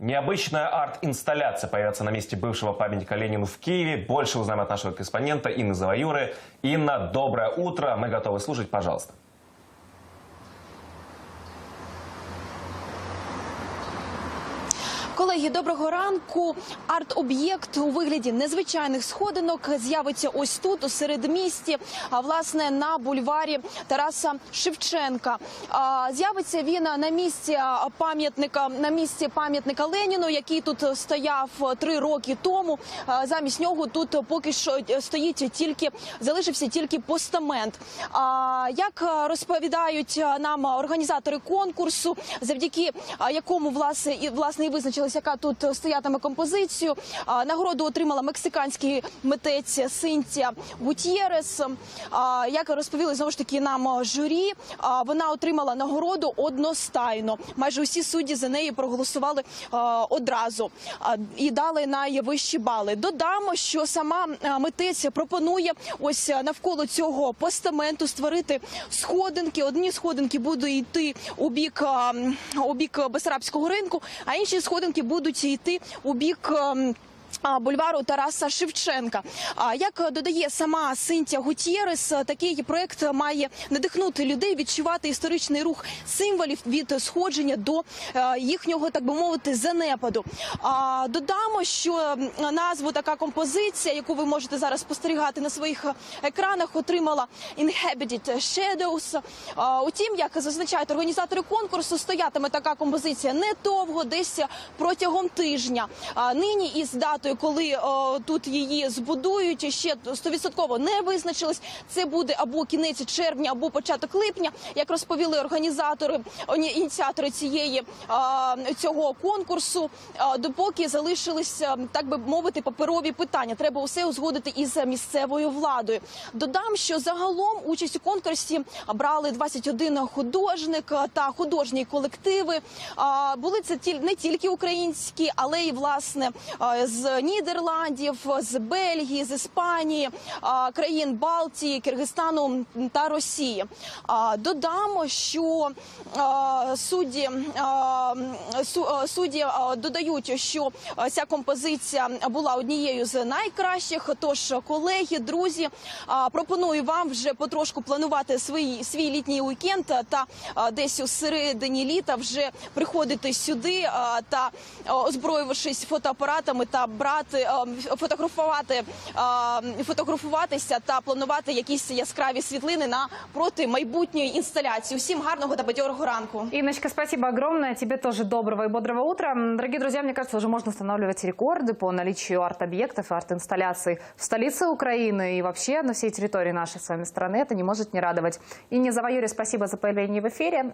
Необычная арт-инсталляция появится на месте бывшего памятника Ленину в Киеве. Больше узнаем от нашего корреспондента Инны Заваюры. Инна, доброе утро. Мы готовы слушать. Пожалуйста. Колеги, доброго ранку. Арт-об'єкт у вигляді незвичайних сходинок з'явиться ось тут, у середмісті, а власне на бульварі Тараса Шевченка. З'явиться він на місці пам'ятника на місці пам'ятника Леніну, який тут стояв три роки тому. Замість нього тут поки що стоїть тільки залишився тільки постамент. Як розповідають нам організатори конкурсу, завдяки якому власне і власне і визначилися, яка тут стоятиме композицію. Нагороду отримала мексиканський митець Синтія Гутєрес. Як розповіли знову ж таки нам журі, вона отримала нагороду одностайно. Майже усі судді за неї проголосували одразу і дали найвищі бали. Додамо, що сама митець пропонує ось навколо цього постаменту створити сходинки. Одні сходинки будуть йти у бік у бік Бесарабського ринку, а інші сходинки будуть йти у бік. Бульвару Тараса Шевченка. Як додає сама Синтія Гутєрес, такий проект має надихнути людей відчувати історичний рух символів від сходження до е, їхнього, так би мовити, занепаду. Додamo, що назву така композиція, яку ви можете зараз спостерігати на своїх екранах, отримала Inhabited Shadows. Утім, як зазначають організатори конкурсу, стоятиме така композиція недовго, десь протягом тижня. Нині із датою, коли о, тут її збудують, ще стовідсотково не визначились. Це буде або кінець червня, або початок липня. Як розповіли організатори, ініціатори цієї а, цього конкурсу, а, допоки залишилися, так би мовити, паперові питання. Треба усе узгодити із місцевою владою. Додам, що загалом участь у конкурсі брали 21 художник та художні колективи. Були це тіль- не тільки українські, але й власне а, Нідерландів, з Бельгії, з Іспанії, країн Балтії, Киргизстану та Росії. Додамо, що судді, судді додають, що ця композиція була однією з найкращих. Тож, колеги, друзі, пропоную вам вже потрошку планувати свій, свій літній уікенд та десь у середині літа вже приходити сюди та озброювавшись фотоапаратами та брати а, фотографувати, а, фотографуватися та планувати якісь яскраві світлини на проти майбутньої інсталяції. Усім гарного та бадьорого ранку. Инночка, спасибо огромное. Тебе тоже доброго и бодрого утра. М, Дорогие друзья, мне кажется, уже можно устанавливать рекорды по наличию арт-объектов и арт-инсталляций в столице Украины и вообще на всей территории нашей с вами страны. Это не может не радовать. Инне Заваюре спасибо за появление в эфире.